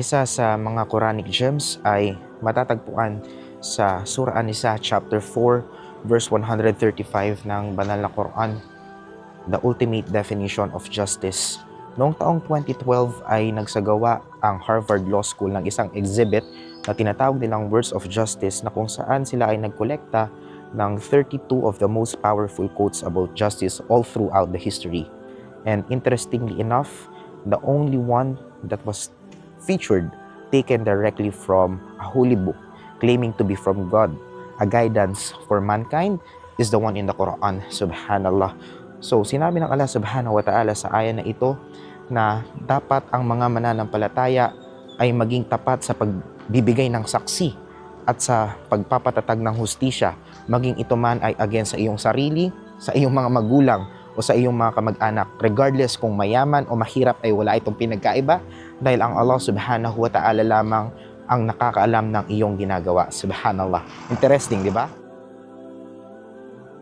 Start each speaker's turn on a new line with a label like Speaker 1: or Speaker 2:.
Speaker 1: isa sa mga Quranic gems ay matatagpuan sa Surah An-Nisa chapter 4 verse 135 ng banal na Quran, the ultimate definition of justice. Noong taong 2012 ay nagsagawa ang Harvard Law School ng isang exhibit na tinatawag nilang Words of Justice na kung saan sila ay nagkolekta ng 32 of the most powerful quotes about justice all throughout the history. And interestingly enough, the only one that was featured taken directly from a holy book claiming to be from God, a guidance for mankind is the one in the Quran, subhanallah. So sinabi ng Allah subhanahu wa ta'ala sa aya na ito na dapat ang mga mananampalataya ay maging tapat sa pagbibigay ng saksi at sa pagpapatatag ng hustisya, maging ito man ay against sa iyong sarili, sa iyong mga magulang, o sa iyong mga kamag-anak. Regardless kung mayaman o mahirap ay wala itong pinagkaiba dahil ang Allah subhanahu wa ta'ala lamang ang nakakaalam ng iyong ginagawa. Subhanallah. Interesting, di ba?